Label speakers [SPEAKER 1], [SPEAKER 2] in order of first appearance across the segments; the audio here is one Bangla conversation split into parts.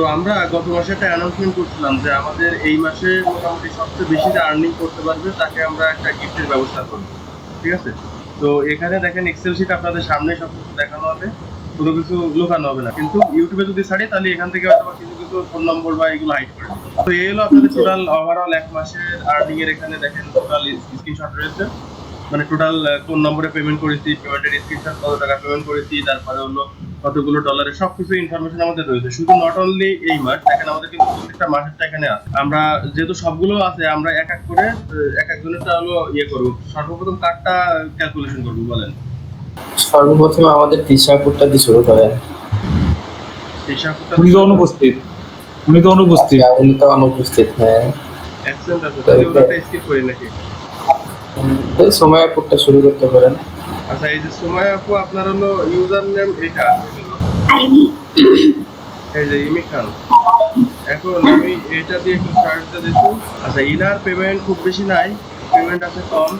[SPEAKER 1] তো আমরা গত মাসে একটা অ্যানাউন্সমেন্ট করছিলাম যে আমাদের এই মাসে মোটামুটি সবচেয়ে বেশি যে আর্নিং করতে পারবে, তাকে আমরা একটা গিফটের ব্যবস্থা করব, ঠিক আছে? তো এখানে দেখেন এক্সেল শিট আপনাদের সামনে সব কিছু দেখানো হবে, কোনো কিছু লুকানো হবে না। কিন্তু ইউটিউবে যদি ছাড়ি, তাহলে এখান থেকে হয়তো কিছু কিছু ফোন নম্বর বা এগুলো হাইড করে তো এই হলো আপনাদের টোটাল ওভারঅল এক মাসের আর্নিং এর এখানে দেখেন টোটাল স্ক্রিনশট রয়েছে। মানে টোটাল কোন নম্বরে পেমেন্ট করেছি পেমেন্টের স্ক্রিনশট কত টাকা পেমেন্ট করেছি, তারপরে হলো কতগুলো ডলারের সবকিছু ইনফরমেশন আমাদের রয়েছে। শুধু নট অনলি এই মাস দেখেন আমাদের কিন্তু প্রত্যেকটা মাসেরটা এখানে আছে। আমরা যেহেতু সবগুলো আছে আমরা এক এক করে এক একজনেরটা হলো ইয়ে করব। সর্বপ্রথম কার্ডটা ক্যালকুলেশন করব বলেন।
[SPEAKER 2] সর্বপ্রথম আমাদের টিশাপুরটা দিয়ে শুরু করেন।
[SPEAKER 1] হিসাবটা
[SPEAKER 3] উনি তো অনুপস্থিত। উনি তো অনুপস্থিত।
[SPEAKER 2] আচ্ছা, উনি তো অনুপস্থিত হ্যাঁ।
[SPEAKER 1] অ্যাবসেন্ট আছে তাহলে ওটা স্কিপ করি নাকি?
[SPEAKER 2] এই সময়পুরটা শুরু করতে পারেন।
[SPEAKER 1] আচ্ছা এই যে সময় আপু, আপনার হলো ইউজার নেম এটা? এই যে ইমি খান। এখন আমি এটা দিয়ে একটু সার্চটা দিচ্ছি। আচ্ছা ইনার পেমেন্ট খুব বেশি নাই পেমেন্ট আছে কম।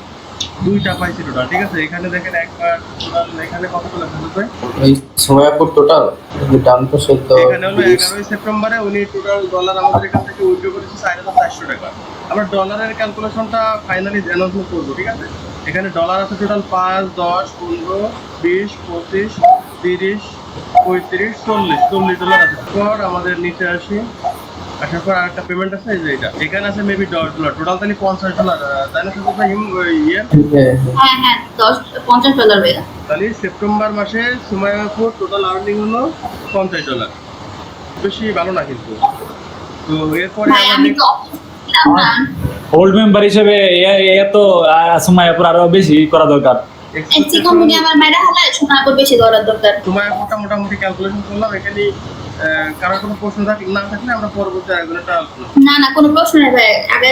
[SPEAKER 1] দুইটা পাইছি টোটাল ঠিক আছে? এখানে দেখেন একবার টোটাল এখানে কতগুলো ভাই
[SPEAKER 2] এই সময়পুর টোটাল ডান পাশে তো
[SPEAKER 1] এখানে হলো এগারোই সেপ্টেম্বরে উনি টোটাল ডলার আমাদের এখান থেকে উইথড্র করেছে চার হাজার চারশো টাকা। আমরা ডলারের ক্যালকুলেশনটা ফাইনালি অ্যানাউন্সমেন্ট করব ঠিক আছে? এখানে ডলার আছে টোটাল পাঁচ দশ পনেরো বিশ পঁচিশ তিরিশ পঁয়ত্রিশ চল্লিশ চল্লিশ ডলার আছে। পর আমাদের নিচে আসি। আসার পর আরেকটা পেমেন্ট আছে এই যে এটা। এখানে আছে মেবি দশ ডলার টোটাল তাহলে পঞ্চাশ ডলার তাই না শুধু হিম ইয়ে।
[SPEAKER 2] হ্যাঁ,
[SPEAKER 4] হ্যাঁ দশ পঞ্চাশ ডলার হয়ে গেছে
[SPEAKER 1] তাহলে সেপ্টেম্বর মাসে সুমায়াপুর টোটাল আর্নিং হলো পঞ্চাশ ডলার বেশি ভালো না কিন্তু। তো এরপরে
[SPEAKER 3] ওল্ড মেম্বার হিসেবে এ- তো সময় পর আরও বেশি করা দরকার।
[SPEAKER 4] এসি কোম্পানি আমার মেয়েরা হালায় সময় পর বেশি করার দরকার।
[SPEAKER 1] সুমায়াপুরটা মোটামুটি ক্যালকুলেশন করলাম এখানে কারোর কোনো প্রশ্ন থাকলে না থাকলে আমরা পরবর্তী আলোচনা
[SPEAKER 4] না না কোনো প্রশ্ন নেই ভাই আগে।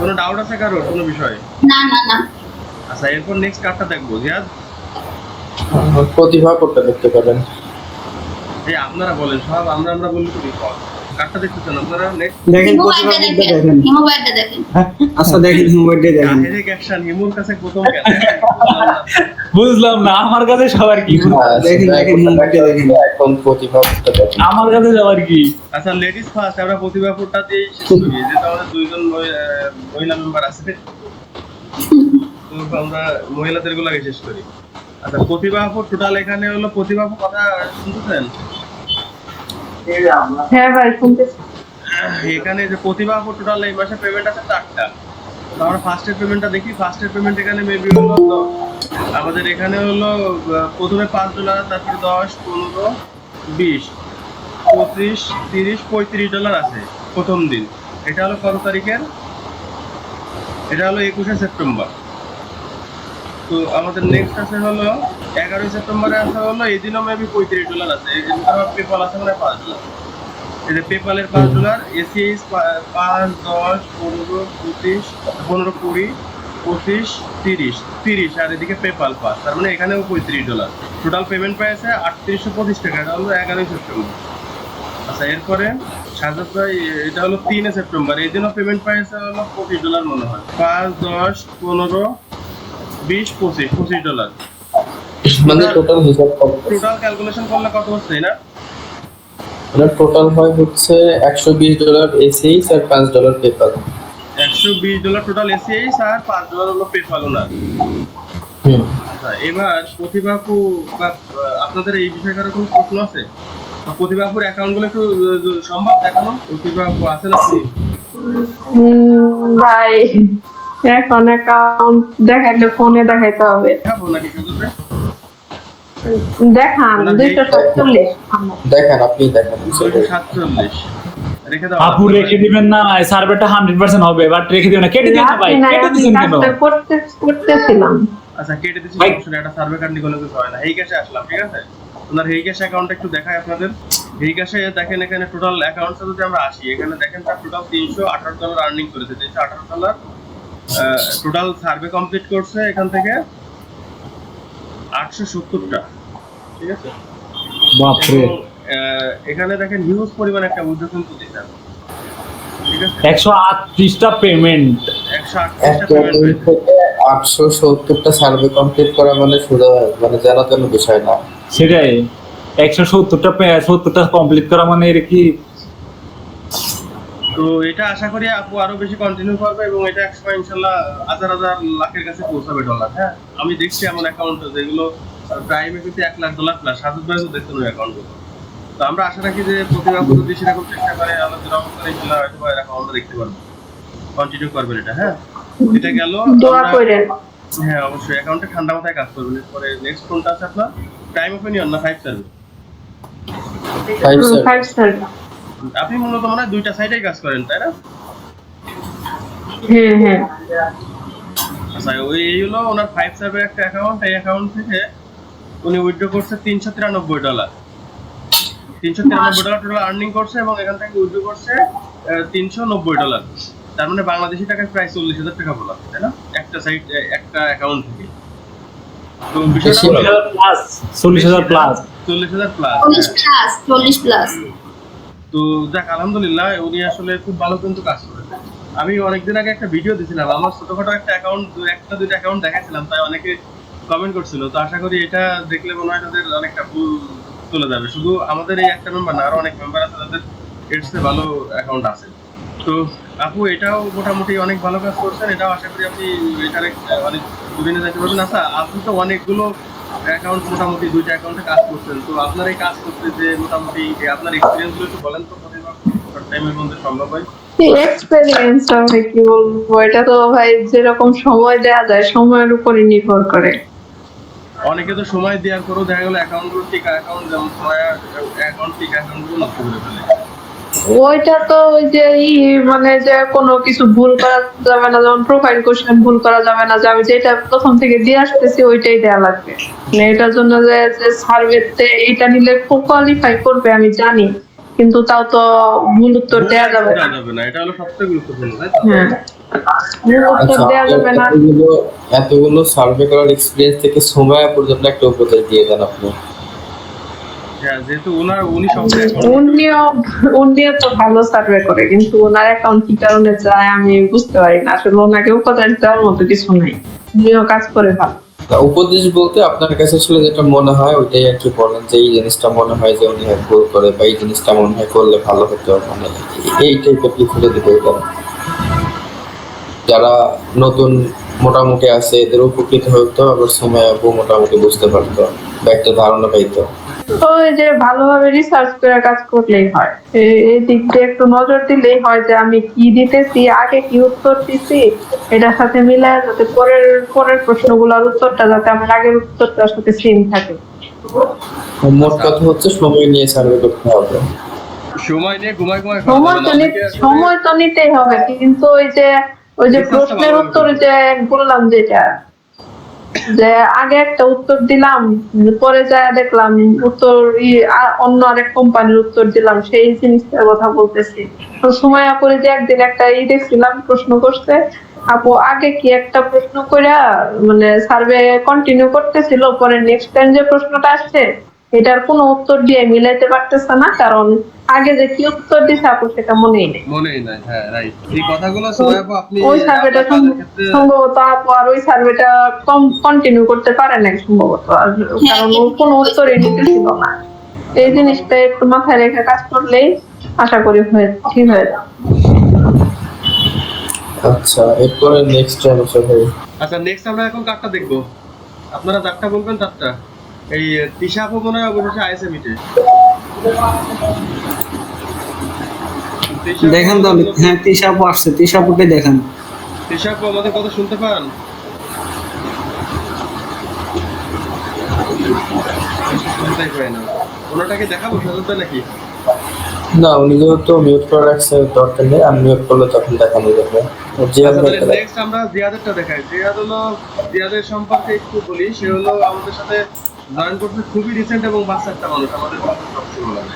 [SPEAKER 1] কোনো ডাউট আছে কারোর কোনো বিষয়ে?
[SPEAKER 4] না না না।
[SPEAKER 1] আচ্ছা এরপর নেক্সট কার্ডটা দেখব জিয়াদ।
[SPEAKER 2] করতে দেখতে পারেন
[SPEAKER 1] এই আপনারা বলেন সব আমরা আমরা বলি তো বিপদ আপনারা? নেক্সট
[SPEAKER 5] দেখেন
[SPEAKER 4] দেখেন।
[SPEAKER 5] দেখেন। আচ্ছা দেখেন হিমোবাইলটা দেখেন।
[SPEAKER 1] ডাইরেক্ট অ্যাকশন হিমুর কাছে প্রথম কেন?
[SPEAKER 3] বুঝলাম না আমার কাছে সবার কি?
[SPEAKER 2] হ্যাঁ,
[SPEAKER 5] দেখেন, দেখেন,
[SPEAKER 2] সময়পুরটা
[SPEAKER 5] দেখেন।
[SPEAKER 2] দেখেন। এখন প্রতিভাপুরটা দেখেন
[SPEAKER 3] আমার কাছে সবার কি?
[SPEAKER 1] আচ্ছা লেডিস ফার্স্ট আমরা প্রতিভাপুরটা দিয়ে শেষ করি। যেহেতু আমাদের দুইজন আহ, মহিলা মেম্বার আছে। তো আমরা মহিলাদের গুলাকে শেষ করি। আচ্ছা প্রতিভাপুর টোটাল এখানে হলো প্রতিভাপুর কথা শুনতেছেন
[SPEAKER 6] হ্যাঁ
[SPEAKER 1] এখানে যে প্রতিভাপুর টোটাল এই মাসে পেমেন্ট আছে চারটা। আমরা ফার্স্টের পেমেন্টটা দেখি ফার্স্টের পেমেন্ট এখানে মেবি হলো আমাদের এখানে হলো প্রথমে পাঁচ ডলার তারপরে দশ, পনেরো, বিশ, পঁচিশ, তিরিশ, পঁয়ত্রিশ ডলার আছে প্রথম দিন। এটা হলো কত তারিখের? এটা হলো একুশে সেপ্টেম্বর। তো আমাদের নেক্সট আছে হলো এগারোই সেপ্টেম্বরে আছে হলো এই দিনও মেবি পঁয়ত্রিশ ডলার আছে। এই পেপাল আছে মানে পাঁচ ডলার যে পেপালের পাঁচ ডলার এসিএস পাঁচ দশ পনেরো পঁচিশ পনেরো কুড়ি পঁচিশ তিরিশ। তিরিশ আর এদিকে পেপাল পাঁচ। তার মানে এখানেও পঁয়ত্রিশ ডলার টোটাল পেমেন্ট পেয়েছে আটত্রিশশো পঁচিশ টাকা। এটা হলো এগারোই সেপ্টেম্বর। আচ্ছা এরপরে সাজাদ ভাই এটা হলো তিনে সেপ্টেম্বর। এই দিনও পেমেন্ট পেয়েছে হলো পঁচিশ ডলার মনে হয়। পাঁচ দশ পনেরো বিশ পঁচিশ পঁচিশ ডলার।
[SPEAKER 2] মানে টোটাল হিসাব
[SPEAKER 1] টোটাল ক্যালকুলেশন করলে কত হচ্ছে না
[SPEAKER 2] মানে টোটাল হয় হচ্ছে একশো বিশ ডলার এসিএইচ আর পাঁচ ডলার পেপাল।
[SPEAKER 1] একশো বিশ ডলার টোটাল এসিআইস আর পাঁচ ডলার হলো পেপাল ওনার। আচ্ছা এবার প্রতিভাপু বা আপনাদের এই বিষয়ে কারও কোনো প্রশ্ন আছে? প্রতিভাপুর অ্যাকাউন্টগুলো একটু সম্ভব দেখানো? প্রতিভাপু আছেন আপনি
[SPEAKER 6] উম, ভাই। এখন অ্যাকাউন্ট দেখাইলে ফোনে দেখাইতে হবে। দেখান দুইশো সাতচল্লিশ।
[SPEAKER 2] দেখেন আপনি দেখেন।
[SPEAKER 1] সাতচল্লিশ।
[SPEAKER 3] আপু রেখে দিবেন না সার্ভারটা হান্ড্রেড পার্সেন্ট হবে বাট রেখে দিবেন না। কেটে দিবেন ভাই কেটে
[SPEAKER 6] আমি
[SPEAKER 3] কেন?
[SPEAKER 6] করতেছিলাম।
[SPEAKER 1] আচ্ছা কেটে দিচ্ছি সমস্যা নেই, সার্ভে কার্ড নিয়ে কিছু হয় না। এই ক্যাশে আসলাম ঠিক আছে? ওনার এই ক্যাশ অ্যাকাউন্ট একটু দেখায় আপনাদের। এই ক্যাশে দেখেন এখানে টোটাল অ্যাকাউন্টে যদি আমরা আসি এখানে দেখেন তার টোটাল তিনশো আঠারো ডলার আর্নিং করেছে। তিনশো আঠারো ডলার টোটাল সার্ভে কমপ্লিট করছে এখান থেকে আটশো সত্তরটা। ঠিক আছে?
[SPEAKER 3] বাপরে।
[SPEAKER 1] এখানে দেখেন হিউজ পরিমাণ একটা উদ্যোগ কিন্তু দিতে
[SPEAKER 3] একশো আটত্রিশটা পেমেন্ট
[SPEAKER 2] আটশো সত্তরটা সার্ভে কমপ্লিট করা মানে সোজা মানে জানা তেন বিষয় না।
[SPEAKER 3] সেটাই। একশো সত্তরটা সত্তরটা কমপ্লিট করা মানে এর কি
[SPEAKER 1] তো এটা আশা করি আপু আরও বেশি কন্টিনিউ করবে এবং এটা একসময় ইনশাল্লাহ হাজার হাজার লাখের কাছে পৌঁছাবে ডলার হ্যাঁ? আমি দেখছি এমন অ্যাকাউন্ট যেগুলো প্রাইমে কিন্তু এক লাখ ডলার প্লাস সাত ভাই তো দেখতেন ওই অ্যাকাউন্টগুলো তো আমরা আশা রাখি যে প্রতিভা যদি সেরকম চেষ্টা করে আলোচনা করে ইনশাল্লাহ হয়তো বা এরকম আমরা দেখতে পারব। কন্টিনিউ করবেন এটা হ্যাঁ? এটা গেল হ্যাঁ অবশ্যই। অ্যাকাউন্টে ঠান্ডা মাথায় কাজ করবেন। এরপরে নেক্সট কোনটা আছে আপনার। টাইম ওপেনিয়ন না ফাইভ সার্ভিস
[SPEAKER 2] ফাইভ
[SPEAKER 6] স্টার
[SPEAKER 1] আপনি মূলত মনে হয় দুইটা সাইডেই কাজ করেন তাই না?
[SPEAKER 6] হ্যাঁ হ্যাঁ।
[SPEAKER 1] আচ্ছা ওই এই হলো ওনার ফাইভ সার্ভের একটা অ্যাকাউন্ট এই অ্যাকাউন্ট থেকে উনি উইথড্র করছে তিনশো তিরানব্বই ডলার তিনশো তিরানব্বই ডলার টোটাল আর্নিং করছে এবং এখান থেকে উইথড্র করছে তিনশো নব্বই ডলার তার মানে বাংলাদেশি টাকায় প্রায় চল্লিশ হাজার টাকা বলা তাই না? একটা সাইড একটা অ্যাকাউন্ট থেকে। তো
[SPEAKER 3] চল্লিশ হাজার প্লাস
[SPEAKER 1] চল্লিশ হাজার প্লাস
[SPEAKER 4] চল্লিশ প্লাস চল্লিশ প্লাস
[SPEAKER 1] তো যাক, আলহামদুলিল্লাহ, উনি আসলে খুব ভালো কিন্তু কাজ করেছে আমি অনেকদিন আগে একটা ভিডিও দিয়েছিলাম আমার ছোটখাটো একটা অ্যাকাউন্ট একটা, দুইটা অ্যাকাউন্ট দেখাচ্ছিলাম তাই অনেকে কমেন্ট করছিল। তো আশা করি এটা দেখলে মনে হয় তাদের অনেকটা ভুল চলে যাবে। শুধু আমাদের এই একটা মেম্বার না, আরও অনেক মেম্বার আছে তাদের এডসে ভালো অ্যাকাউন্ট আছে। তো আপু, এটাও মোটামুটি অনেক ভালো কাজ করছেন, এটাও আশা করি আপনি এটার অনেক দূরে নিয়ে যেতে পারবেন। আচ্ছা আপনি তো অনেকগুলো অ্যাকাউন্ট মোটামুটি দুইটা অ্যাকাউন্টে কাজ করছেন। তো আপনার এই কাজ করতে যে মোটামুটি আপনার এক্সপিরিয়েন্স একটু বলেন তো টাইমের মধ্যে সম্ভব
[SPEAKER 6] এক্সপেরিয়েন্স হবে কি বলব? এটা তো ভাই যেরকম সময় দেয়া যায় সময়ের উপরই নির্ভর করে।
[SPEAKER 1] অনেকে তো সময় দেওয়ার পরেও দেখা গেলো অ্যাকাউন্টগুলো ঠিক অ্যাকাউন্ট যেমন অ্যাকাউন্ট ঠিক অ্যাকাউন্টগুলো নষ্ট করে ফেলে।
[SPEAKER 6] ওইটা তো ওই যে মানে যে কোনো কিছু ভুল করা যাবে না যেমন প্রোফাইল কোশ্চেন ভুল করা যাবে না যে আমি যেটা প্রথম থেকে দিয়ে আসতেছি ওইটাই দেয়া লাগবে। মানে এটার জন্য যে যে সার্ভেতে এইটা নিলে কোয়ালিফাই করবে আমি জানি। কিন্তু তাও তো ভুল উত্তর দেয়া যাবে না।
[SPEAKER 1] দেওয়া যাবে না এটা হলো সবচেয়ে গুরুত্বপূর্ণ তাই তো?
[SPEAKER 6] হ্যাঁ।
[SPEAKER 2] আচ্ছা
[SPEAKER 6] দেয়া যাবে না।
[SPEAKER 2] এতগুলো সার্ভে করার এক্সপিরিয়েন্স থেকে সময় পর্যন্ত একটা উপদেশ দিয়ে দেন আপনি।
[SPEAKER 1] যেহেতু ওনার উনি
[SPEAKER 6] উনিও উনিও তো ভালো সার্ভে করে কিন্তু ওনার অ্যাকাউন্ট কি কারণে যায় আমি বুঝতে পারি না। আসলে ওনাকে উপদেশ দেওয়ার মতো কিছু নাই। উনিও কাজ করে ভালো।
[SPEAKER 2] উপদেশ বলতে আপনার কাছে আসলে যেটা মনে হয় ওইটাই আর কি বলেন যে এই জিনিসটা মনে হয় যে উনি হ্যাঁ ভুল করে বা এই জিনিসটা মনে হয় করলে ভালো হতো মানে এই টাইপের কি খুলে দিতে যারা নতুন মোটামুটি আছে এদের উপকৃত হতো আবার সময় আপু মোটামুটি বুঝতে পারতো বা একটা ধারণা পাইতো।
[SPEAKER 6] ওই যে ভালোভাবে রিসার্চ করে কাজ করলেই হয়। এই দিক দিয়ে একটু নজর দিলেই হয় যে আমি কি দিতেছি আগে কি উত্তর দিছি এটার সাথে মিলায় যাতে পরের পরের প্রশ্নগুলোর উত্তরটা যাতে আমার আগের উত্তরটার সাথে সেম থাকে।
[SPEAKER 2] মোট কথা হচ্ছে সময় নিয়ে সার্ভে করতে হবে।
[SPEAKER 1] সময় নিয়ে ঘুমায় ঘুমায়
[SPEAKER 6] সময় তো সময় তো নিতেই হবে কিন্তু ওই যে ওই যে প্রশ্নের উত্তর যে বললাম যেটা যে আগে একটা উত্তর দিলাম, পরে যায় দেখলাম উত্তর অন্য আরেক কোম্পানির উত্তর দিলাম, সেই জিনিসটার কথা বলতেছি। তো সময় পরে যে একদিন একটা ই দেখছিলাম, প্রশ্ন করছে, আপু আগে কি একটা প্রশ্ন কইরা মানে সার্ভে কন্টিনিউ করতেছিল, পরে নেক্সট টাইম যে প্রশ্নটা আসছে এটার কোনো উত্তর দিয়ে মিলাইতে পারতেছে না কারণ আগে যে কি উত্তর দিছে আপু সেটা মনেই নেই।
[SPEAKER 1] মনেই নাই হ্যাঁ রাইট এই কথাগুলো সময় আপনি
[SPEAKER 6] ওই সার্ভেটা সম্ভবত আপু আর ওই সার্ভেটা কম কন্টিনিউ করতে পারে নাই সম্ভবত কারণ ও কোনো উত্তরই নিতেছিল না। এই জিনিসটা একটু মাথায় রেখে কাজ করলেই আশা করি হয়ে ঠিক হয়ে যাবে।
[SPEAKER 2] আচ্ছা এরপরে নেক্সট হচ্ছে
[SPEAKER 1] আচ্ছা নেক্সট আমরা এখন কারটা দেখব। আপনারা চারটা বলবেন চারটা এই তিশা অবশেষে আইএসএ মিটে
[SPEAKER 5] দেখেন তো হ্যাঁ তিশাপু আসছে তিশাপুকে দেখেন।
[SPEAKER 1] তিশা আপু আমাদের কথা শুনতে পান? না। ওনাটাকে দেখাবো সাজাতে নাকি?
[SPEAKER 2] না উনি যেহেতু মিউট করে রাখছে দরকার নেই আমি মিউট করলে তখন দেখানো যাবে। জিয়াদ
[SPEAKER 1] আচ্ছা, নেক্সট আমরা জিয়াদেরটা দেখাই। জিয়াদ হলো জিয়াদের সম্পর্কে একটু বলি সে হলো আমাদের সাথে জয়েন করতে খুবই রিসেন্ট এবং বাচ্চা একটা মানুষ আমাদের সবচেয়ে ভালো লাগে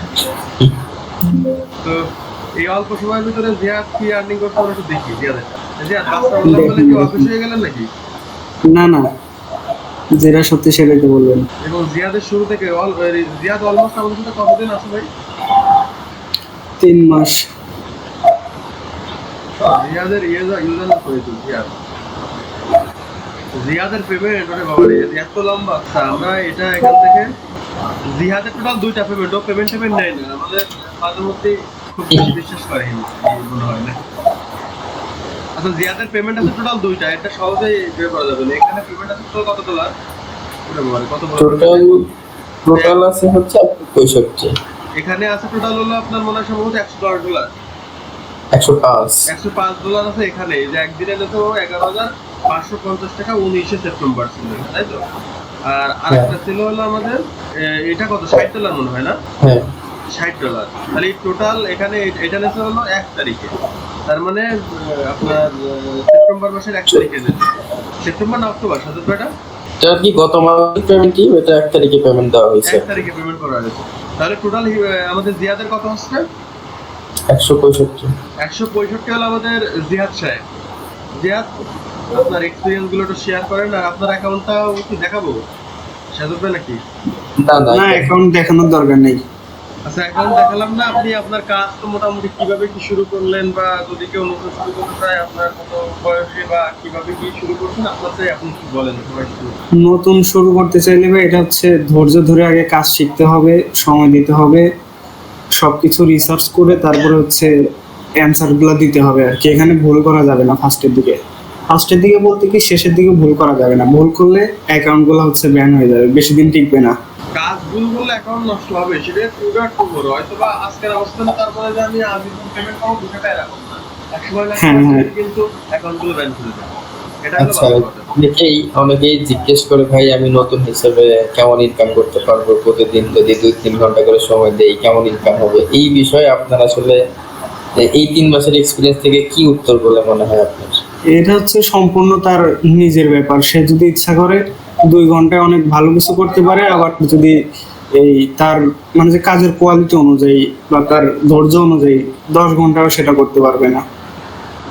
[SPEAKER 1] তো এই অল্প সময়ের ভিতরে জিয়াদ কি আর্নিং করতে আমরা একটু দেখি জিয়াদেরটা জিয়াদ বাচ্চা বললাম বলে কি অফিস হয়ে গেলেন নাকি?
[SPEAKER 5] না না। যেটা সত্যি সেটাই তো বলবেন।
[SPEAKER 1] এবং জিয়াদের শুরু থেকে অল জিয়াদ অলমোস্ট আমাদের সাথে কতদিন আছে ভাই?
[SPEAKER 5] তিন মাস।
[SPEAKER 1] জিয়াদের ইউজার ইউজার করেছিল জিয়াদ। জিয়াদের পেমেন্ট ওরে বাবা রে এত লম্বা। আমরা এটা এখান থেকে জিহাদের টোটাল দুইটা পেমেন্ট ও পেমেন্ট পেমেন্ট নেয় না। আমাদের মাঝে মধ্যে খুব বেশি বিশ্বাস করে মনে হয় না। আচ্ছা জিয়াদের পেমেন্ট আছে টোটাল দুইটা এটা সহজেই বের করা যাবে না। এখানে পেমেন্ট আছে টোটাল কত ডলার ওটা বলে কত বড়
[SPEAKER 2] টোটাল টোটাল আছে হচ্ছে পঁয়ষট্টি।
[SPEAKER 1] এখানে আছে টোটাল হলো আপনার মনে হয় সম্ভবত একশো দশ ডলার
[SPEAKER 2] একশো পাঁচ।
[SPEAKER 1] একশো পাঁচ ডলার আছে এখানে যে একদিনে তো এগারো হাজার পাঁচশো পঞ্চাশ টাকা উনিশে সেপ্টেম্বর ছিল তাই তো? আর আরেকটা ছিল হলো আমাদের এটা কত? ষাট ডলার মনে হয় না?
[SPEAKER 2] হ্যাঁ।
[SPEAKER 1] ষাট ডলার। তাহলে টোটাল এখানে এটা নেছে হলো এক তারিখে। তার মানে আপনার সেপ্টেম্বর মাসের এক তারিখে সেপ্টেম্বর না অক্টোবর? সাথে এটা
[SPEAKER 2] এটা কি গত মাসের পেমেন্টই এটা এক তারিখে পেমেন্ট দেওয়া হয়েছে।
[SPEAKER 1] এক তারিখে পেমেন্ট করা হয়েছে। তাহলে টোটাল আমাদের জিয়াদের কত হচ্ছে?
[SPEAKER 2] একশো পঁয়ষট্টি।
[SPEAKER 1] একশো পঁয়ষট্টি হলো আমাদের জিহাদ সাহেব। জিহাদ আপনার এক্সপিরিয়েন্সগুলো একটু শেয়ার করেন আর আপনার অ্যাকাউন্টটাও কি দেখাবো। সাজুবে নাকি?
[SPEAKER 2] না না।
[SPEAKER 5] না অ্যাকাউন্ট দেখানোর দরকার নেই।
[SPEAKER 1] আচ্ছা অ্যাকাউন্ট দেখালাম না আপনি আপনার কাজ তো মোটামুটি কীভাবে কি শুরু করলেন বা যদি কেউ নতুন শুরু করতে চায় আপনার কত বয়সে বা কীভাবে কি শুরু করছেন আপনার চাই আপনি কি বলেন সবাই
[SPEAKER 5] নতুন শুরু করতে চাইলে ভাই এটা হচ্ছে ধৈর্য ধরে আগে কাজ শিখতে হবে সময় দিতে হবে সবকিছু রিসার্চ করে তারপরে হচ্ছে অ্যান্সারগুলো দিতে হবে আর কি। এখানে ভুল করা যাবে না ফার্স্টের দিকে। ফার্স্টের দিকে বলতে কি শেষের দিকে ভুল করা যাবে না। ভুল করলে অ্যাকাউন্টগুলো হচ্ছে ব্যান হয়ে যাবে বেশি দিন টিকবে না।
[SPEAKER 1] কাজ ভুল করলে অ্যাকাউন্ট নষ্ট হবে সেটা হয়তো বা আজকের অবস্থানে তারপরে যে আমি আজ পেমেন্ট পাবো এরকম না।
[SPEAKER 5] হ্যাঁ, হ্যাঁ।
[SPEAKER 1] কিন্তু ব্যান
[SPEAKER 2] আচ্ছা অনেকেই অনেকেই জিজ্ঞেস করে ভাই আমি নতুন হিসেবে কেমন ইনকাম করতে পারব? প্রতিদিন যদি দুই তিন ঘণ্টা করে সময় দেই কেমন ইনকাম হবে? এই বিষয়ে আপনার আসলে এই তিন মাসের এক্সপিরিয়েন্স থেকে কি উত্তর বলে মনে হয় আপনার?
[SPEAKER 5] এটা হচ্ছে সম্পূর্ণ তার নিজের ব্যাপার। সে যদি ইচ্ছা করে দুই ঘন্টায় অনেক ভালো কিছু করতে পারে আবার যদি এই তার মানে যে কাজের কোয়ালিটি অনুযায়ী বা তার ধৈর্য অনুযায়ী দশ ঘন্টাও সেটা করতে পারবে না।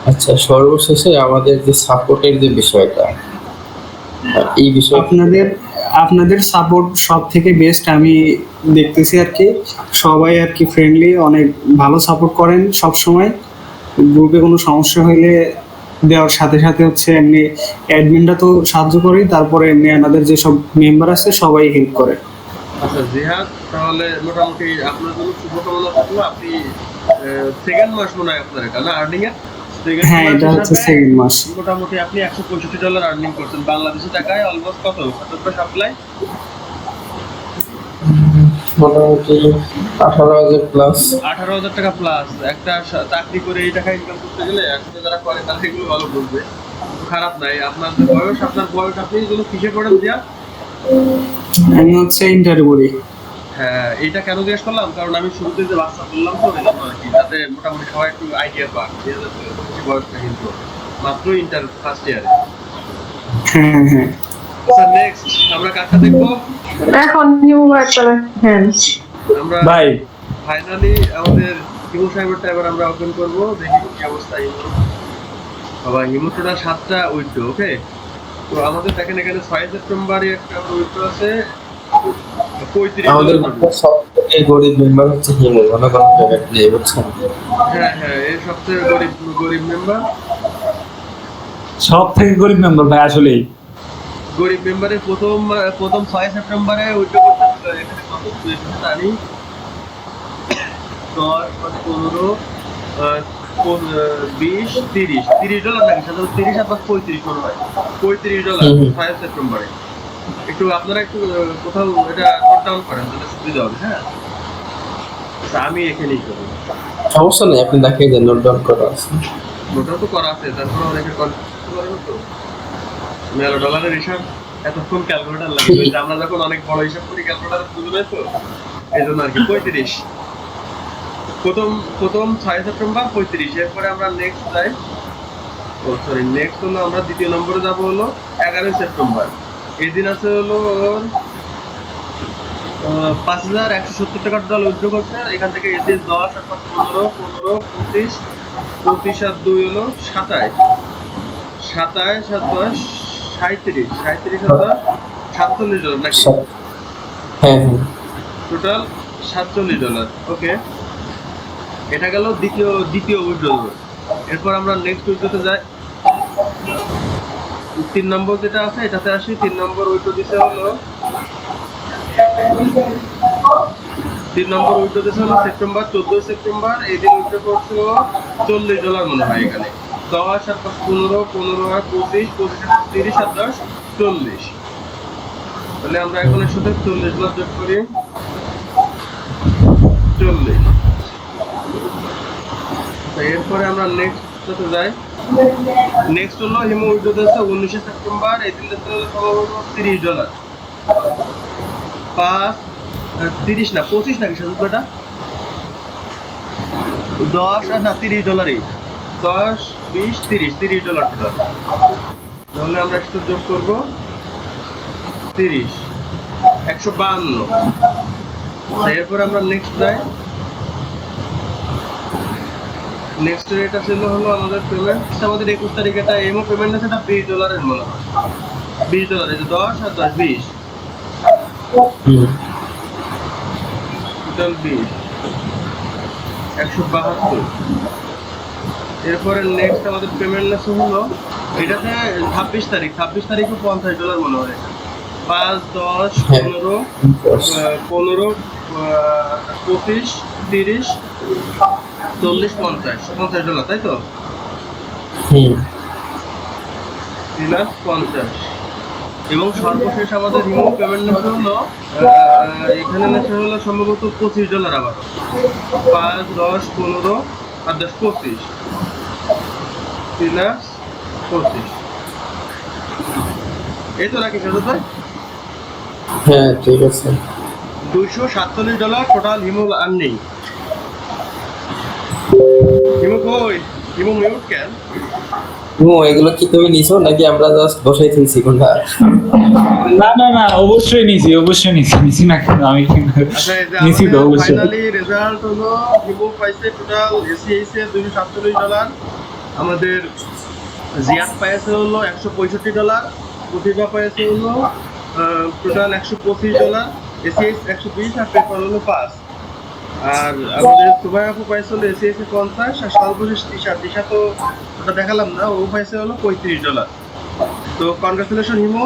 [SPEAKER 2] আচ্ছা সর্বশেষে আমাদের যে সাপোর্টের যে বিষয়টা এই বিষয়ে
[SPEAKER 5] আপনাদের আপনাদের সাপোর্ট সব থেকে বেস্ট আমি দেখতেছি আর কি। সবাই আর কি ফ্রেন্ডলি অনেক ভালো সাপোর্ট করেন সব সময় গ্রুপে কোনো সমস্যা হইলে দেওয়ার সাথে সাথে হচ্ছে এমনি অ্যাডমিনরা তো সাহায্য করেই তারপরে এমনি আমাদের যেসব মেম্বার আছে সবাই হেল্প করে।
[SPEAKER 1] আচ্ছা জিহাদ তাহলে মোটামুটি আপনার জন্য শুভকামনা থাকল আপনি সেকেন্ড মাস মনে হয় আপনার এটা না আর্নিং এর?
[SPEAKER 5] হ্যাঁ এটা হচ্ছে সেকেন্ড মাস।
[SPEAKER 1] মোটামুটি আপনি একশো পঁয়ষট্টি ডলার আর্নিং করছেন। বাংলাদেশি টাকায় অলমোস্ট কত? সত্তর সাপ্লাই
[SPEAKER 2] মোটামুটি আঠারো হাজার প্লাস
[SPEAKER 1] আঠারো হাজার টাকা প্লাস একটা চাকরি করে এই টাকা ইনকাম করতে গেলে আসলে যারা করে তারা এগুলো ভালো বুঝবে। খারাপ নাই। আপনার বয়স আপনার বয়স আপনি এগুলো কিসে পড়েন দিয়া
[SPEAKER 5] আমি হচ্ছে ইন্টারভিউ করি।
[SPEAKER 1] হ্যাঁ এটা কেন জিজ্ঞেস করলাম? কারণ আমি শুরুতে যে বাচ্চা বললাম তো আর কি। যাতে মোটামুটি সবাই একটু আইডিয়া পাক যে বয়সটা কিন্তু মাত্র ইন্টার ফার্স্ট ইয়ারে
[SPEAKER 5] হ্যাঁ হ্যাঁ।
[SPEAKER 1] স্যার নেক্সট আমরা কাজটা দেখব?
[SPEAKER 6] এখন নিউ হ্যাঁ।
[SPEAKER 1] আমরা
[SPEAKER 3] ভাই।
[SPEAKER 1] ফাইনালি আমাদের হিমু এবার আমরা ওপেন করব দেখি কি অবস্থা হিমু। বাবা হিমু টোটাল সাতটা ওকে তো আমাদের দেখেন এখানে ছয় সেপ্টেম্বরে একটা উইথড্রো আছে
[SPEAKER 2] আমাদের গরিব মেম্বার হচ্ছে হিমু করেন নেই বুঝছেন?
[SPEAKER 1] হ্যাঁ হ্যাঁ এই গরিব মেম্বার
[SPEAKER 3] সব থেকে গরিব মেম্বার ভাই আসলেই।
[SPEAKER 1] গরিব মেম্বারে প্রথম প্রথম ছয় সেপ্টেম্বরে উইথড্র করতে এখানে কত এখানে দশ পনেরো আহ, পন- আহ, বিশ তিরিশ। তিরিশ ডলার নাকি? সাধারণত তিরিশ আর পঁয়ত্রিশ মনে হয়। পঁয়ত্রিশ ডলার
[SPEAKER 2] হুম হুম।
[SPEAKER 1] সেপ্টেম্বরে। একটু আপনারা একটু কোথাও এটা নোট ডাউন করেন তাহলে সুবিধা হবে হ্যাঁ? আমি এখানেই করব
[SPEAKER 2] সমস্যা নেই আপনি দেখিয়ে দেন নোট ডাউন করা আছে।
[SPEAKER 1] ওটাও তো করা আছে তারপরে না তো। মেলো ডলারের হিসাব এতক্ষণ ক্যালকুলেটার লাগে। যে আমরা যখন অনেক বড় হিসাব করি ক্যালকুলেটার বুঝবে তো? এই জন্য আর কি পঁয়ত্রিশ। প্রথম প্রথম ছয় সেপ্টেম্বর পঁয়ত্রিশ। এরপরে আমরা নেক্সট যাই। ও সরি নেক্সট হলো আমরা দ্বিতীয় নম্বরে যাব হলো এগারোই সেপ্টেম্বর। এই দিন আছে হলো ওর পাঁচ হাজার একশো সত্তর টাকা টোটাল উইথড্র করছে এখান থেকে এতে দশ আর পাঁচ পনেরো পনেরো পঁচিশ পঁচিশ আর দুই হলো সাতাইশ সাতাইশ আর দশ সাঁত্রিশ সাঁত্রিশ আর সাতচল্লিশ ডলার নাকি?
[SPEAKER 2] হ্যাঁ হ্যাঁ।
[SPEAKER 1] টোটাল সাতচল্লিশ ডলার ওকে এটা গেল দ্বিতীয় দ্বিতীয় উইড্রো এরপর আমরা নেক্সট উইড্রোতে যাই। তিন নম্বর যেটা আছে এটাতে আসি। তিন নম্বর উইড্রো দিতে হলো তিন নম্বর উইথড্র দিয়েছে হলো সেপ্টেম্বর চোদ্দই সেপ্টেম্বর। এই দিন উইথড্র করছে চল্লিশ ডলার মনে হয় এখানে। দশ, আর পনেরো পনেরো আর পঁচিশ পঁচিশ তিরিশ আর দশ, চল্লিশ। তাহলে আমরা এখন এর সাথে চল্লিশ ডলার যোগ করি। চল্লিশ। এরপরে আমরা নেক্সট সাথে যাই। নেক্সট হলো হিমো উইথড্র দিয়েছে উনিশে সেপ্টেম্বর, এই দিন দিতে সম্ভবত তিরিশ ডলার পাঁচ তিরিশ না, পঁচিশ নাকি সাজু দশ আর না, তিরিশ ডলারই দশ বিশ, তিরিশ তিরিশ ডলার টোটাল তাহলে আমরা একটু যোগ করব। তিরিশ, একশো বাহান্ন। এরপর আমরা নেক্সট যাই। নেক্সট রেট ছিল হলো আমাদের পেমেন্ট আমাদের একুশ তারিখ এটা এমও পেমেন্ট আছে, এটা বিশ ডলারের মনে হয়। বিশ ডলার যে দশ আর দশ, বিশ। টোটাল বিশ। একশো বাহাত্তর। এরপরে নেক্সট আমাদের পেমেন্ট আছে হলো এটাতে ছাব্বিশ তারিখ ছাব্বিশ তারিখে পঞ্চাশ ডলার মনে হয়। পাঁচ দশ
[SPEAKER 2] হ্যাঁ।
[SPEAKER 1] পনেরো পনেরো পঁচিশ তিরিশ চল্লিশ পঞ্চাশ। পঞ্চাশ ডলার তাই তো? প্লাস পঞ্চাশ। এবং সর্বশেষ আমাদের রিমোট পেমেন্ট নেশা হলো এখানে নেশা হলো সম্ভবত পঁচিশ ডলার আবার। পাঁচ দশ পনেরো দশ পঁচিশ প্লাস পঁচিশ এই তো নাকি সাজু ভাই
[SPEAKER 2] হ্যাঁ ঠিক আছে।
[SPEAKER 1] দুইশো সাতচল্লিশ ডলার টোটাল হিমো আর নেই। কই? হিমু মিউট কেন?
[SPEAKER 2] ও এগুলো কি তুমি নিছো নাকি আমরা জাস্ট বসাই তুলছি কোনটা?
[SPEAKER 3] না না না অবশ্যই নিছি অবশ্যই নিছি নিছি না কেন আমি
[SPEAKER 1] আচ্ছা
[SPEAKER 3] নিছি তো অবশ্যই।
[SPEAKER 1] ফাইনালি রেজাল্ট হলো ভিভো পাইছে টোটাল এসিএস দুইশো সাতচল্লিশ ডলার আমাদের জিয়াদ পাইছে হলো একশো পঁয়ষট্টি ডলার প্রতিভা পাইছে হলো টোটাল একশো পঁচিশ ডলার এসিএস একশো বিশ আর পেপার হলো পাঁচ। আর আমাদের সুবাই আপু পাইছে হলো এসিএস এ পঞ্চাশ আর সর্বশেষ তিশা তিশা তো ওটা দেখালাম না ও পাইছে হলো পঁয়ত্রিশ ডলার তো congratulation Himo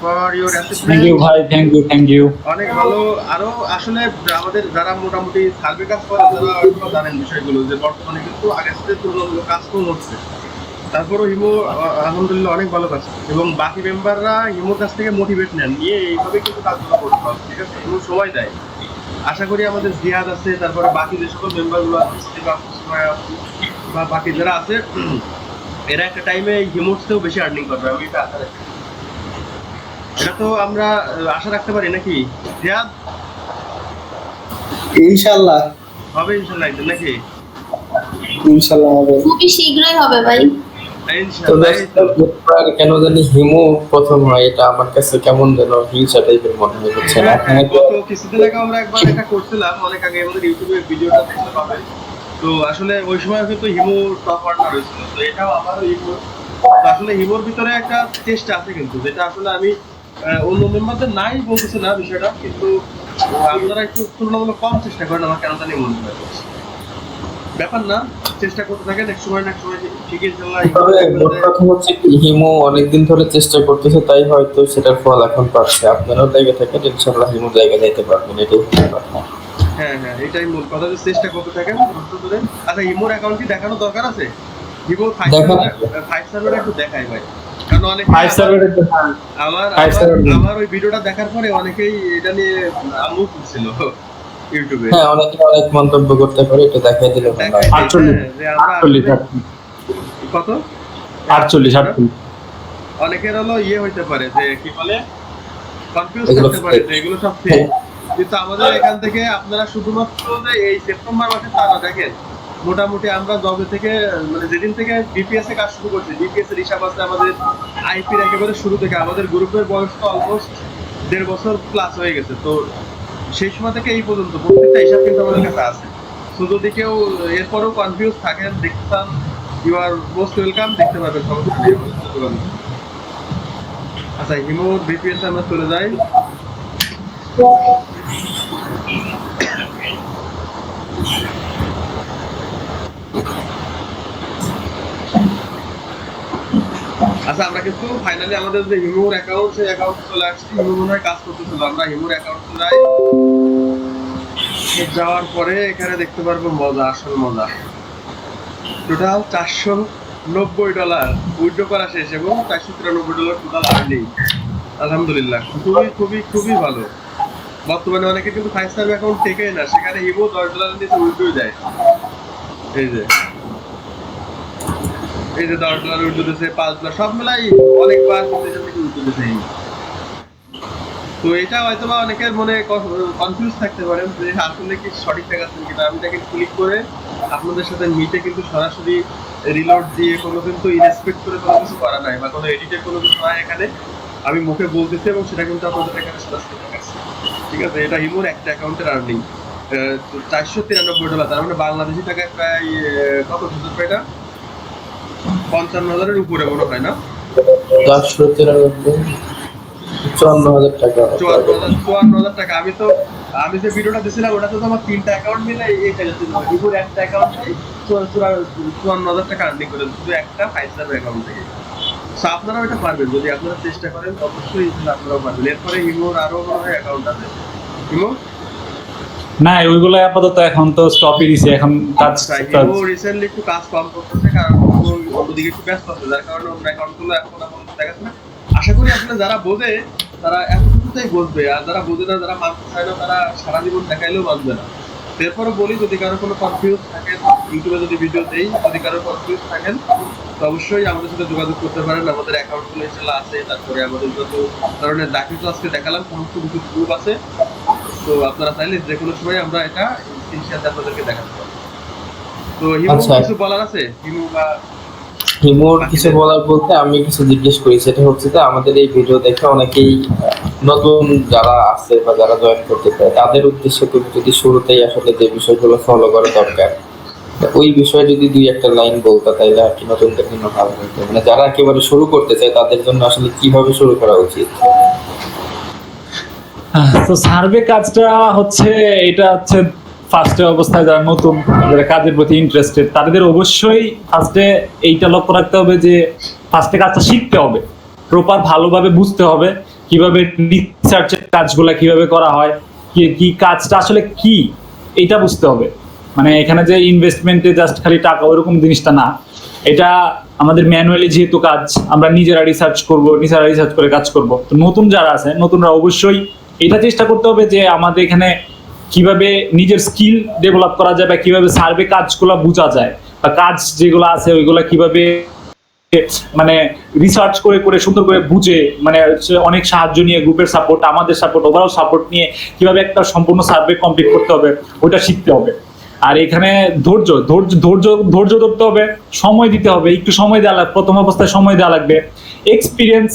[SPEAKER 1] for your
[SPEAKER 3] thank you ভাই থ্যাংক ইউ থ্যাংক ইউ
[SPEAKER 1] অনেক ভালো। আরও আসলে আমাদের যারা মোটামুটি সার্ভে কাজ করে তারা জানেন বিষয়গুলো যে বর্তমানে কিন্তু আগের সাথে তুলনামূলক কাজ কম হচ্ছে। তারপরেও হিমো আলহামদুলিল্লাহ অনেক ভালো কাজ। এবং বাকি মেম্বাররা হিমোর কাছ থেকে মোটিভেট নেন। নিয়ে এইভাবে কিন্তু কাজগুলো করতে হবে ঠিক আছে? হিমো সময় দেয়। আশা করি আমাদের জিয়াদ আছে তারপরে বাকি যে সকল মেম্বারগুলো আছে বা বাকি যারা আছে এরা একটা টাইমে হিমোর থেকেও বেশি আর্নিং করবে আমি এটা আশা রাখি এটা তো আমরা আশা রাখতে পারি নাকি? জিয়াদ
[SPEAKER 5] ইনশাল্লাহ।
[SPEAKER 1] হবে ইনশাল্লাহ একদিন নাকি?
[SPEAKER 5] ইনশাল্লাহ হবে।
[SPEAKER 4] খুবই শীঘ্রই হবে ভাই।
[SPEAKER 2] তো। কেন জানি হিমু প্রথম হয় এটা আমার কাছে কেমন যেন হিংসা টাইপের মনে হয় বুঝছে না।
[SPEAKER 1] হ্যাঁ, কিছুদিন আগে আমরা একবার এটা করছিলাম অনেক আগে আমাদের ইউটিউবে ভিডিওটা দেখতে পাবে তো আসলে ওই সময় কিন্তু হিমো টপ পার্টনার হয়েছিল তো এটাও আমারও হিমো। আসলে হিমোর ভিতরে একটা টেস্ট আছে কিন্তু যেটা আসলে আমি অন্য মেম্বারদের নাই বলতেছি না বিষয়টা কিন্তু আপনারা একটু তুলনামূলক কম চেষ্টা করেন আমার কেন জানি মনে হয়। ব্যাপার না চেষ্টা করতে থাকেন এক সময় না এক সময় ঠিকই
[SPEAKER 2] কথা হচ্ছে কি হিমু অনেকদিন ধরে চেষ্টা করতেছে তাই হয়তো সেটার ফল এখন পাচ্ছে। আপনারাও জায়গা ইনশাল্লাহ হিমু জায়গা যাইতে পারবেন এটাই কথা
[SPEAKER 1] হ্যাঁ হ্যাঁ এটাই মূল কথা যে চেষ্টা করতে থাকেন আচ্ছা ইমোর অ্যাকাউন্ট কি দেখানো দরকার আছে? ইমোর ফাইভ
[SPEAKER 2] দেখানো।
[SPEAKER 1] ফাইভ সার্ভার একটু দেখাই ভাই। কারণ অনেক আমার আমার- ওই ভিডিওটা দেখার পরে অনেকেই এটা নিয়ে আম্মু ইউটিউবে?
[SPEAKER 2] হ্যাঁ অনেকে অনেক মন্তব্য করতে পারে এটা দেখাই দিলে ভালো হয়।
[SPEAKER 1] দেখাই দিই,
[SPEAKER 3] আটচল্লিশ।
[SPEAKER 1] হ্যাঁ, যে আমরা
[SPEAKER 3] আটচল্লিশ
[SPEAKER 1] আসলে- কত?
[SPEAKER 3] আটচল্লিশ আটচল্লিশ।
[SPEAKER 1] অনেকের হলো ইয়ে হইতে পারে যে কি বলে? কনফিউজ করতে পারে যে এগুলো সব ফেক কিন্তু আমাদের এখান থেকে আপনারা শুধুমাত্র যে এই সেপ্টেম্বর মাসে তারা দেখেন। মোটামুটি আমরা জবে থেকে মানে যেদিন থেকে বিপিএস এ কাজ শুরু করছি বিপিএস এর হিসাব আছে আমাদের আইপির একেবারে শুরু থেকে। আমাদের গ্রুপের বয়স তো অলমোস্ট দেড় বছর প্লাস হয়ে গেছে। তো সেই সময় থেকে এই পর্যন্ত, প্রত্যেকটা হিসাব কিন্তু আমাদের কাছে আছে তো যদি কেউ এরপরেও কনফিউজ থাকেন, দেখতে চান ইউ আর মোস্ট ওয়েলকাম দেখতে পাবেন। আচ্ছা হিমো বিপিএস আমরা চলে যাই আচ্ছা আমরা কিন্তু ফাইনালি আমাদের যে হিমোর অ্যাকাউন্ট সেই অ্যাকাউন্টে চলে আসছি। হিমো মনে কাজ করতেছিল। আমরা হিমোর অ্যাকাউন্টে যাই যাওয়ার পরে এখানে দেখতে পারব মজা, আসল মজা। টোটাল চারশো নব্বই ডলার উইথড্র করা শেষ এবং চারশো তিরানব্বই ডলার টোটাল আর্নিং আলহামদুলিল্লাহ, খুবই খুবই খুবই ভালো। বর্তমানে অনেকে কিন্তু ফাইভ স্টার অ্যাকাউন্ট টেকেই না। সেখানে হিমো দশ ডলার নিচে উইথড্র দেয়। এই যে। এই যে দশ ডলার পাঁচ ডলার সব মেলাই অনেকবার তো এটা হয়তো বা অনেকের মনে কনফিউজ থাকতে পারেন যে আসলে কি সঠিক কিনা। আমি তাকে ক্লিক করে আপনাদের সাথে মিটে কিন্তু সরাসরি রিলোড দিয়ে কোনো কিন্তু ইনস্পেক্ট করে কোনো কিছু করা নাই বা কোনো কোনো কিছু এখানে। আমি মুখে বলতেছি এবং সেটা কিন্তু আপনাদের এখানে সরাসরি ঠিক আছে? এটা হিমোর একটা অ্যাকাউন্টের আর্নিং চারশো তিরানব্বই ডলার তার মানে বাংলাদেশি টাকায় প্রায় কত? বুঝতে এটা পঞ্চান্ন হাজারের উপরে মনে হয় না?
[SPEAKER 2] চারশো তিরানব্বই চুয়ান্ন হাজার টাকা
[SPEAKER 1] চুয়ান্ন হাজার টাকা। আমি তো আমি যে ভিডিওটা দিয়েছিলাম ওটাতে তো আমার তিনটা অ্যাকাউন্ট মিলে এই টাকা ছিল একটা অ্যাকাউন্টে চুয়ান্ন হাজার টাকা আর্নিং করে শুধু একটা ফাইভ স্টার অ্যাকাউন্ট থেকে। সো আপনারাও এটা পারবেন। যদি আপনারা চেষ্টা করেন অবশ্যই আপনারাও পারবেন। এরপরে হিমোর আরও মনে হয় অ্যাকাউন্ট আছে। হিমো
[SPEAKER 3] না ওইগুলো আপাতত এখন তো স্টপই দিছে এখন কাজ
[SPEAKER 1] আচ্ছা
[SPEAKER 3] কাজ-
[SPEAKER 1] হিমো রিসেন্টলি একটু কাজ কম করতেছে কারণ ও অন্যদিকে একটু ব্যস্ত আছে যার কারণে অন্য অ্যাকাউন্টগুলো এখন আপাতত দেখাচ্ছে না। আশা করি আসলে যারা বোঝে তারা এতটুকুতেই বুঝবে আর যারা বোঝে না যারা মানতে চায় না তারা সারা জীবন দেখাইলেও মানবে না। এরপরে বলি যদি কারও কোনো কনফিউজ থাকেন ইউটিউবে যদি ভিডিও দেই যদি কারও কনফিউজ থাকেন তো অবশ্যই আমাদের সাথে যোগাযোগ করতে পারেন। আমাদের অ্যাকাউন্টগুলো ইনশাল্লাহ আছে তারপরে আমাদের যত ধরনের ডাকি তো আজকে দেখালাম সমস্ত কিছু গ্রুপ আছে। তো আপনারা চাইলে যে কোনো সময় আমরা এটা আপনাদেরকে দেখাতে পারব। তো হিমু
[SPEAKER 2] আচ্ছা।
[SPEAKER 1] কিছু বলার আছে? হিমু বা
[SPEAKER 2] হিমোর কিছু বলার বলতে আমি কিছু জিজ্ঞেস করি সেটা হচ্ছে যে আমাদের এই ভিডিও দেখে অনেকেই নতুন যারা আছে বা যারা জয়েন করতে চায় তাদের উদ্দেশ্যে তুমি যদি শুরুতেই আসলে যে বিষয়গুলো ফলো করা দরকার ওই বিষয়ে যদি দুই একটা লাইন বলতে তাইলে আর কি নতুনদের জন্য ভালো হতো মানে যারা একেবারে শুরু করতে চায় তাদের জন্য আসলে কীভাবে শুরু করা উচিত?
[SPEAKER 3] তো সার্ভে কাজটা হচ্ছে, এটা হচ্ছে ফার্স্টে অবস্থায় যারা নতুন, যারা কাজের প্রতি ইন্টারেস্টেড তাদের অবশ্যই ফার্স্টে এইটা লক্ষ্য রাখতে হবে যে ফার্স্টে কাজটা শিখতে হবে। প্রপার ভালোভাবে বুঝতে হবে কীভাবে রিসার্চের কাজগুলো কীভাবে করা হয়, কি কি কাজটা আসলে কি এটা বুঝতে হবে। মানে এখানে যে ইনভেস্টমেন্টে জাস্ট খালি টাকা ওরকম জিনিসটা না। এটা আমাদের ম্যানুয়ালি যেহেতু কাজ, আমরা নিজেরা রিসার্চ করব, নিজেরা রিসার্চ করে কাজ করব। তো নতুন যারা আছে, নতুনরা অবশ্যই এটা চেষ্টা করতে হবে যে আমাদের এখানে কীভাবে নিজের স্কিল ডেভেলপ করা যায় বা কীভাবে সার্ভে কাজগুলো বোঝা যায় বা কাজ যেগুলো আছে ওইগুলো কীভাবে মানে রিসার্চ করে করে সুন্দর করে বুঝে মানে অনেক সাহায্য নিয়ে গ্রুপের সাপোর্ট আমাদের সাপোর্ট ওভারঅল সাপোর্ট নিয়ে কীভাবে একটা সম্পূর্ণ সার্ভে কমপ্লিট করতে হবে ওটা শিখতে হবে। আর এখানে ধৈর্য ধৈর্য ধৈর্য ধৈর্য ধরতে হবে, সময় দিতে হবে, একটু সময় দেওয়া লাগবে, প্রথম অবস্থায় সময় দেওয়া লাগবে এক্সপিরিয়েন্স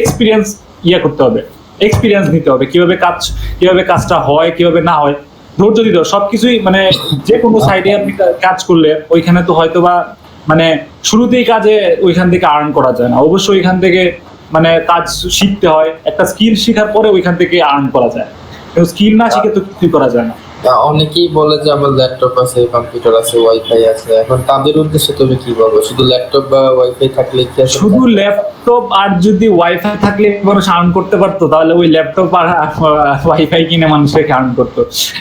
[SPEAKER 3] এক্সপিরিয়েন্স ইয়ে করতে হবে। এক্সপিরিয়েন্স নিতে হবে, কীভাবে কাজ, কীভাবে কাজটা হয়, কীভাবে না হয়। ধৈর্য দিতে হবে, সবকিছুই মানে যে কোনো সাইডে আপনি কাজ করলে ওইখানে তো হয়তো বা মানে শুরুতেই কাজে ওইখান থেকে আর্ন করা যায় না। অবশ্যই ওইখান থেকে মানে কাজ শিখতে হয়, একটা স্কিল শেখার পরে ওইখান থেকে আর্ন করা যায়। স্কিল না শিখে তো কিছুই করা যায় না।
[SPEAKER 2] অনেকেই বলে যে আমার ল্যাপটপ আছে কম্পিউটার আছে ওয়াইফাই আছে। এখন তাদের উদ্দেশ্যে তুমি কি বলব? শুধু ল্যাপটপ বা ওয়াইফাই থাকলে কি
[SPEAKER 3] শুধু ল্যাপটপ আর যদি ওয়াইফাই থাকলে মানুষ আর্ন করতে পারতো তাহলে ওই ল্যাপটপ আর ওয়াইফাই কিনে মানুষকে আর্ন করতো?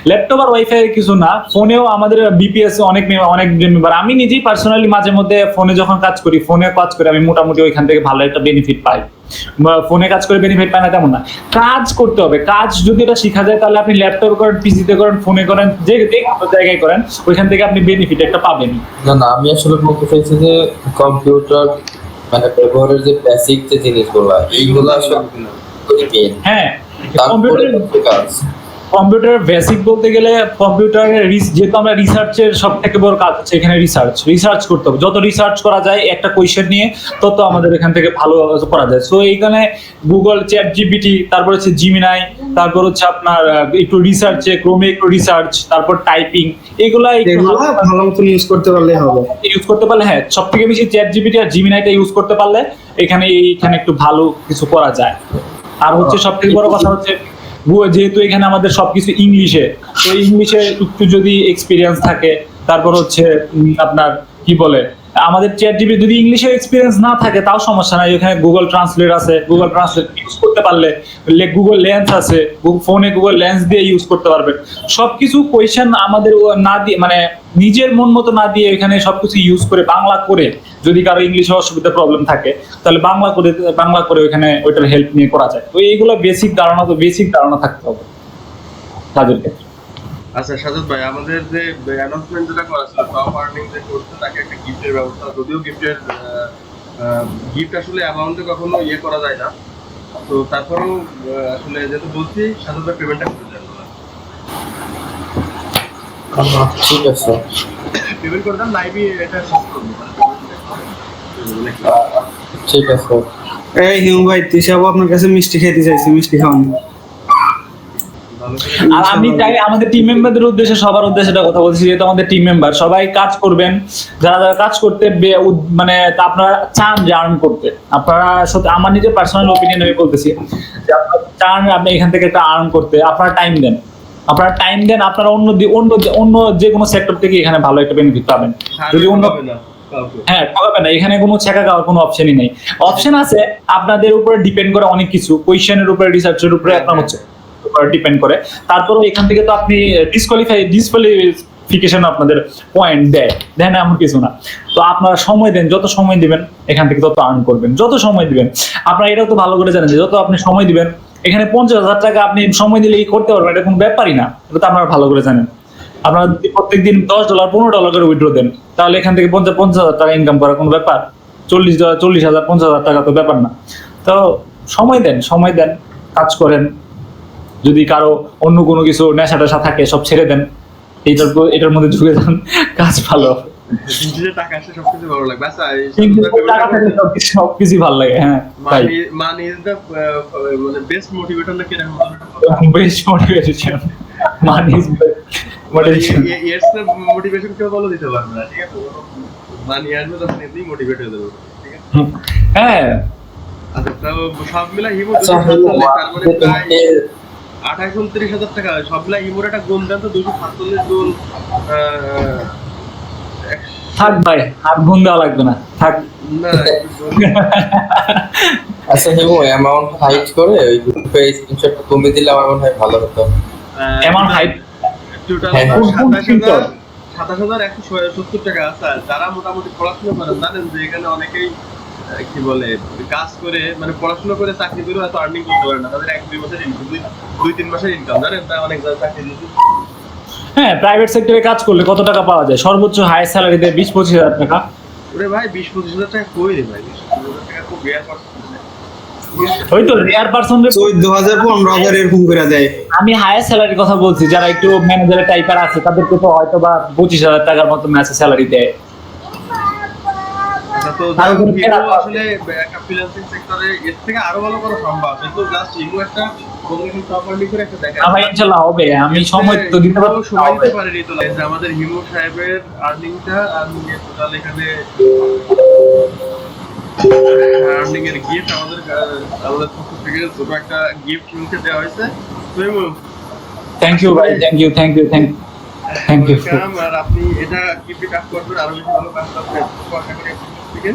[SPEAKER 3] ল্যাপটপ আর ওয়াইফাই কিছু না ফোনেও আমাদের বিপিএস অনেক অনেক মেম্বার আমি নিজেই পার্সোনালি মাঝে মধ্যে ফোনে যখন কাজ করি ফোনে কাজ করি আমি মোটামুটি ওইখান থেকে ভালো একটা বেনিফিট পাই। ফোনে কাজ করে বেনিফিট পায় না তেমন না। কাজ করতে হবে। কাজ যদি এটা শেখা যায় তাহলে আপনি ল্যাপটপ করেন পিসিতে করেন ফোনে করেন যে জায়গায় করেন ওইখান থেকে আপনি বেনিফিট একটা পাবেন।
[SPEAKER 2] না না আমি আসলে বলতে চাইছি যে কম্পিউটার মানে ব্যবহারের যে বেসিক যে জিনিসগুলো এইগুলো আসলে
[SPEAKER 3] হ্যাঁ কম্পিউটার
[SPEAKER 2] কাজ।
[SPEAKER 3] কম্পিউটার বেসিক বলতে গেলে কম্পিউটারের যেহেতু আমরা রিসার্চের সব থেকে বড় কাজ হচ্ছে এখানে রিসার্চ রিসার্চ করতে হবে। যত রিসার্চ করা যায় একটা কোয়েশ্চেন নিয়ে তত আমাদের এখান থেকে ভালো করা যায়। সো এইখানে গুগল চ্যাট জিপিটি তারপর হচ্ছে জিমিনাই তারপর হচ্ছে আপনার একটু রিসার্চে ক্রমে একটু রিসার্চ তারপর টাইপিং এগুলা
[SPEAKER 5] ভালো মতন ইউজ করতে পারলে হবে।
[SPEAKER 3] ইউজ করতে পারলে হ্যাঁ সব থেকে বেশি চ্যাট জিপিটি আর জিমিনাইটা ইউজ করতে পারলে এখানে এইখানে একটু ভালো কিছু করা যায়। আর হচ্ছে সব থেকে বড় কথা হচ্ছে যেহেতু এখানে আমাদের সবকিছু ইংলিশে, তো ইংলিশে একটু যদি এক্সপিরিয়েন্স থাকে, তারপর হচ্ছে আপনার কি বলে আমাদের চ্যাট জিবি যদি ইংলিশে এক্সপিরিয়েন্স না থাকে, তাও সমস্যা নাই। এখানে গুগল ট্রান্সলেট আছে। গুগল ট্রান্সলেট ইউজ করতে পারলে গুগল লেন্স আছে। ফোনে গুগল লেন্স দিয়ে ইউজ করতে পারবেন সবকিছু কোয়েশ্চেন আমাদের না দিয়ে মানে নিজের মন মতো না দিয়ে এখানে সবকিছু ইউজ করে, বাংলা করে যদি কারও ইংলিশে অসুবিধা প্রবলেম থাকে, তাহলে বাংলা করে বাংলা করে ওইখানে ওইটার হেল্প নিয়ে করা যায়। তো এইগুলো বেসিক ধারণা, তো বেসিক ধারণা থাকতে হবে। কাজের ক্ষেত্রে
[SPEAKER 1] আচ্ছা সাজাদ ভাই আমাদের যে অ্যানাউন্সমেন্ট যেটা করা ছিল টপ আর্নিং যে করছে তাকে একটা গিফটের ব্যবস্থা যদিও গিফটের গিফট আসলে অ্যামাউন্টে কখনো ইয়ে করা যায় না। তো তারপরেও আসলে যেহেতু বলছি সাজাদ ভাই পেমেন্টটা করে দেন
[SPEAKER 2] ঠিক আছে।
[SPEAKER 1] পেমেন্ট করে দেন লাইভে এটা শেষ করব। মানে
[SPEAKER 2] ঠিক আছে।
[SPEAKER 5] এই হিউ ভাই তিশাবু আপনার কাছে মিষ্টি খেতে চাইছি মিষ্টি খাওয়ান
[SPEAKER 3] আর আমি চাই আমাদের টিম মেম্বারদের উদ্দেশ্যে সবার উদ্দেশ্যে একটা কথা বলছি যেহেতু আমাদের টিম মেম্বার সবাই কাজ করবেন। যারা যারা কাজ করতে মানে আপনারা চান যে আর্ন করতে। আপনারা সত্যি আমার নিজের পার্সোনাল ওপিনিয়ন আমি বলতেছি যে আপনারা চান আপনি এখান থেকে একটা আর্ন করতে আপনারা টাইম দেন। আপনারা টাইম দেন আপনারা অন্য অন্য অন্য যে কোনো সেক্টর থেকে এখানে ভালো একটা বেনিফিট পাবেন। যদি অন্য হ্যাঁ ঠকাবে না। এখানে কোনো ছেঁকা খাওয়ার কোনো অপশনই নেই। অপশন আছে আপনাদের উপরে ডিপেন্ড করে অনেক কিছু। কোয়েশ্চেনের উপরে রিসার্চের উপরে আপনার হচ্ছে। ডিপেন্ড করে। তারপরেও এখান থেকে তো আপনি ডিসকোয়ালিফাই ডিসকোয়ালিফিকেশন আপনাদের পয়েন্ট দেয়। দেয় না এমন কিছু না। তো আপনারা সময় দেন, যত সময় দিবেন, এখান থেকে তত আর্ন করবেন। যত সময় দিবেন, আপনারা এটাও তো ভালো করে জানেন যে যত আপনি সময় দিবেন, এখানে পঞ্চাশ হাজার টাকা আপনি সময় দিলে এই করতে পারবেন, এটা কোনো ব্যাপারই না। এটা তো আপনারা ভালো করে জানেন। আপনারা যদি প্রত্যেকদিন দশ ডলার পনেরো ডলার করে উইথড্র দেন, তাহলে এখান থেকে পঞ্চাশ পঞ্চাশ হাজার টাকা ইনকাম করার কোনো ব্যাপার। চল্লিশ ডলার চল্লিশ হাজার, পঞ্চাশ হাজার টাকা তো ব্যাপার না। তো সময় দেন সময় দেন, কাজ করেন। যদি কারও অন্য কোনো কিছু নেশা টেশা থাকে সব ছেড়ে দেন। এইটার এটার মধ্যে ঢুকে যান কাজ ভালো।
[SPEAKER 1] সবকিছু আচ্ছা
[SPEAKER 3] লাগে হ্যাঁ
[SPEAKER 1] মানি বেস্ট
[SPEAKER 3] মোটিভেশন মোটিভেশন
[SPEAKER 1] কেউ বলো দিতে পারবে না ঠিক আছে? মানি আসবে তখন এমনি মোটিভেট হয়ে যাবে ঠিক আছে?
[SPEAKER 3] হ্যাঁ।
[SPEAKER 1] আচ্ছা তো সব মিলা হিমো
[SPEAKER 2] আচ্ছা
[SPEAKER 1] তার মানে প্রায় আঠাশ উনত্রিশ হাজার টাকা। সব হিমোর একটা গুণ দেন তো দুশো সাতচল্লিশ গুণ
[SPEAKER 3] থাক ভাই আর গুণ দেওয়া লাগবে না। থাক।
[SPEAKER 2] আচ্ছা হিমু অ্যামাউন্ট হাইট করে ওই গ্রুপে স্ক্রিনশটটা তুমি দিলে আমার মনে হয় ভালো হতো।
[SPEAKER 3] এমন হাইট
[SPEAKER 1] টোটাল। সাতাশ হাজার সাতাশ হাজার একশো সত্তর টাকা। আছে যারা মোটামুটি পড়াশোনা করেন জানেন যে এখানে অনেকেই কি বলে কাজ করে মানে পড়াশোনা করে চাকরি করে হয়তো আর্নিং করতে পারে না। তাদের এক দুই মাসের ইনকাম দুই তিন মাসের ইনকাম জানেন? তাই অনেক যারা চাকরি দিচ্ছে।
[SPEAKER 3] হ্যাঁ প্রাইভেট সেক্টরে কাজ করলে কত টাকা পাওয়া যায়? সর্বোচ্চ হাই স্যালারি দেয় বিশ পঁচিশ হাজার টাকা।
[SPEAKER 1] ওরে ভাই বিশ পঁচিশ হাজার টাকা কই রে ভাই? বিশ পঁচিশ হাজার টাকা খুব রেয়ার
[SPEAKER 3] ওই তো রেয়ার পার্সন
[SPEAKER 5] চোদ্দ হাজার পনেরো হাজার এরকম করে দেয়।
[SPEAKER 3] আমি হায়ার স্যালারির কথা বলছি যারা একটু ম্যানেজারের টাইপার আছে তাদেরকে তো হয়তো বা পঁচিশ হাজার টাকার মতো ম্যাচে স্যালারি দেয়।
[SPEAKER 1] আচ্ছা তো আসলে ফ্রিল্যান্সিং সেক্টরে এর থেকে আরও ভালো করা সম্ভব কিন্তু জাস্ট একটা
[SPEAKER 3] আমি সময় তো দিতে পারব
[SPEAKER 1] সময় দিতে পারেনি তো। আমাদের হিমো সাহেবের আর্নিংটা আর্নিং টোটাল এখানে আর্নিং এর গিফট আমাদের আমাদের পক্ষ থেকে ছোট একটা গিফট হিমোকে দেওয়া হয়েছে। তো
[SPEAKER 3] থ্যাংক ইউ ভাই। Thank you thank you thank thank you
[SPEAKER 1] আর আপনি এটা গিফট কাজ করবেন আরও বেশি ভালো কাজ করবেন। থেকে